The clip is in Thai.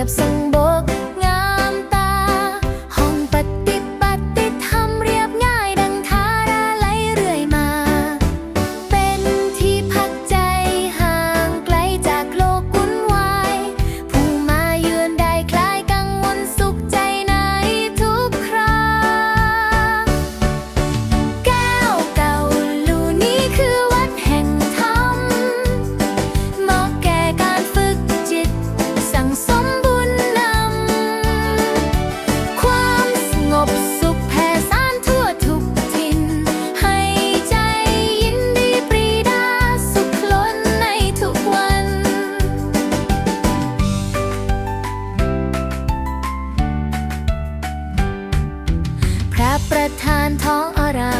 Setiap sang ประธานท้องอราม